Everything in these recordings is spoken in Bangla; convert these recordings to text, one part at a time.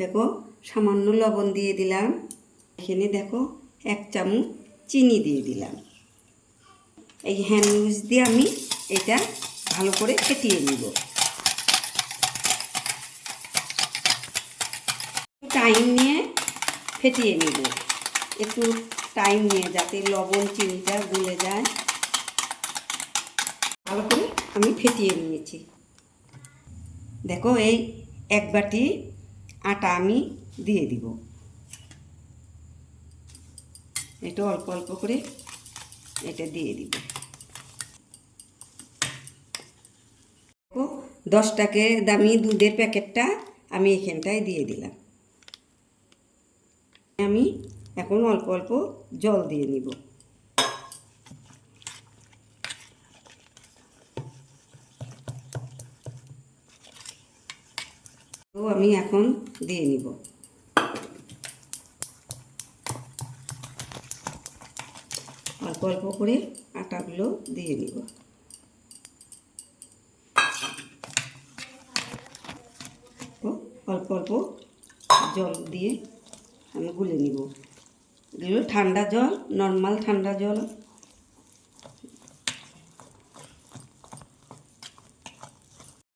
দেখো, সামান্য লবণ দিয়ে দিলাম। এখানে দেখো, এক চামচ চিনি দিয়ে দিলাম। এই হ্যান্ড উইচ দিয়ে আমি এটা ভালো করে ফেটিয়ে নিব। টাইম নিয়ে ফেটিয়ে নিব। একটু টাইম নিয়ে যাতে লবণ, চিনিটা গুলে যায়। ভালো করে আমি ফেটিয়ে নিয়েছি। দেখো, এই এক বাটি আটা আমি দিয়ে দিব। এটা অল্প অল্প করে এটা দিয়ে দিব। দশ টাকা দামি দুধের প্যাকেটটা আমি এখানটায় দিয়ে দিলাম। আমি এখন অল্প অল্প জল দিয়ে নিব। আমি এখন দিয়ে নিব। অল্প অল্প করে আটাগুলো দিয়ে নিব। অল্প অল্প জল দিয়ে আমি গুলে নিব। এগুলো ঠান্ডা জল, নর্মাল ঠান্ডা জল।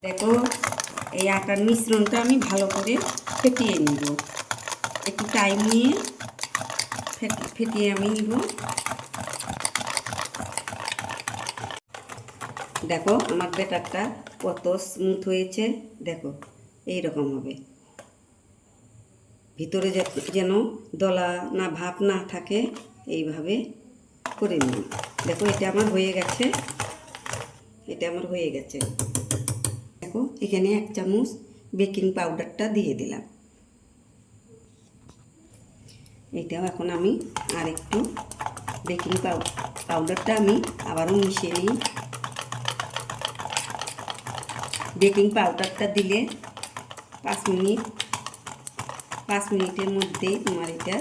দেখো এই আটার মিশ্রণটা আমি ভালো করে ফেটিয়ে নিব। একটু টাইম নিয়ে ফেট- ফেটিয়ে আমি নিব। দেখো, আমার বেটারটা কত স্মুথ হয়েছে। দেখো এই রকম হবে। ভিতরে যেন দলা না ভাব না থাকে, এইভাবে করে নিই। দেখো, এটা আমার হয়ে গেছে। এটা আমার হয়ে গেছে। দেখো, এখানে এক চামচ বেকিং পাউডারটা দিয়ে দিলাম। এটাও এখন আমি আর একটু বেকিং পাউডারটা আমি আবারও মিশিয়ে নিই। বেকিং পাউডারটা দিলে পাঁচ মিনিট, পাঁচ মিনিটের মধ্যেই তোমার এটা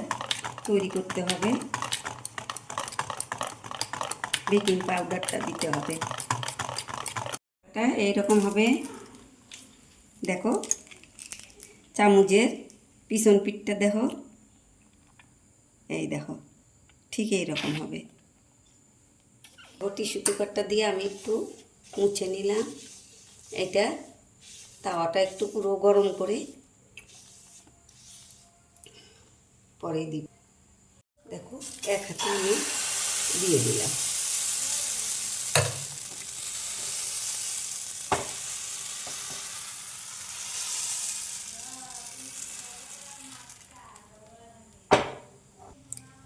তৈরি করতে হবে। বেকিং পাউডারটা দিতে হবে। এইরকম দেখো, চামচের পিছন পিঠটা দেখো। এই দেখো, ঠিক এইরকম হবে। টিস্যু পেপারটা দিয়ে আমি একটু মুছে নিলাম। এটা তাওয়াটা একটু পুরো গরম করে পরে দিব। দেখো, এক হাতে আমি দিয়ে দিলাম।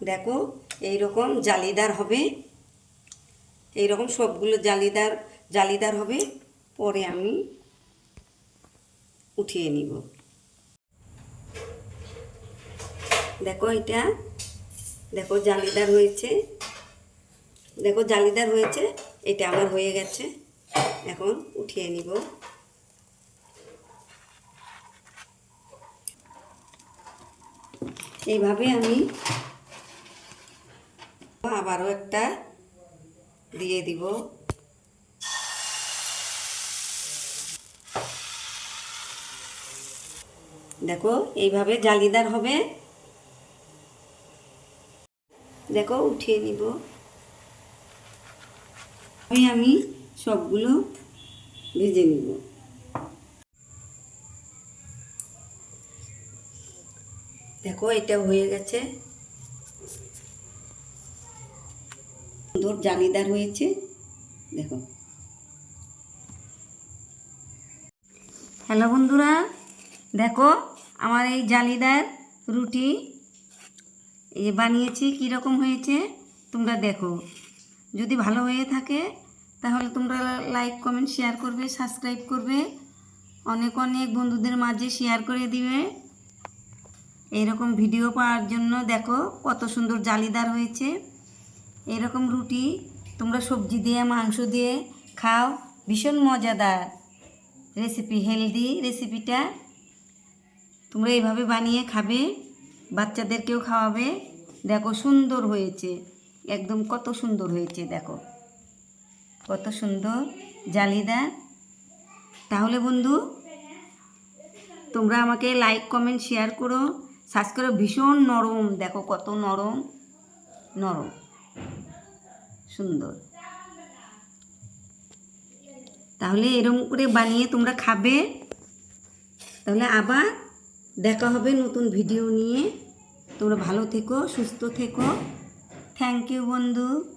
দেখো এই রকম জালিদার হবে। এই রকম সবগুলো জালিদার জালিদার হবে। পরে আমি উঠিয়ে নিব। দেখো এটা, দেখো জালিদার হয়েছে। দেখো জালিদার হয়েছে, এটা আমার হয়ে গেছে। এখন উঠিয়ে নিব। এইভাবে আমি আবারও একটা দিয়ে দিব। দেখো, এইভাবে জালিদার হবে। দেখো, উঠিয়ে নিব। আমি আমি সবগুলো ভেজে নিব। দেখো, এটা হয়ে গেছে। সুন্দর জালিদার হয়েছে। দেখো। হ্যালো বন্ধুরা, দেখো আমার এই জালিদার রুটি এই বানিয়েছি, কীরকম হয়েছে তোমরা দেখো। যদি ভালো হয়ে থাকে, তাহলে তোমরা লাইক, কমেন্ট, শেয়ার করবে, সাবস্ক্রাইব করবে। অনেক অনেক বন্ধুদের মাঝে শেয়ার করে দিবে। এইরকম ভিডিও পাওয়ার জন্য দেখো কত সুন্দর জালিদার হয়েছে। এরকম রুটি, তোমরা সবজি দিয়ে, মাংস দিয়ে খাও। ভীষণ মজাদার রেসিপি হেলদি রেসিপিটা তোমরা এইভাবে বানিয়ে খাবে, বাচ্চাদেরকেও খাওয়াবে। দেখো সুন্দর হয়েছে, একদম কত সুন্দর হয়েছে, দেখো। কত সুন্দর জালিদার তাহলে বন্ধু, তোমরা আমাকে লাইক কমেন্ট শেয়ার করো। সাবস্ক্রাইব ভীষণ নরম, দেখো কত নরম নরম। সুন্দর। তাহলে এরম করে বানিয়ে তোমরা খাবে। তাহলে আবার দেখা হবে নতুন ভিডিও নিয়ে। তোমরা ভালো থেকো, সুস্থ থেকো। থ্যাংক ইউ বন্ধু।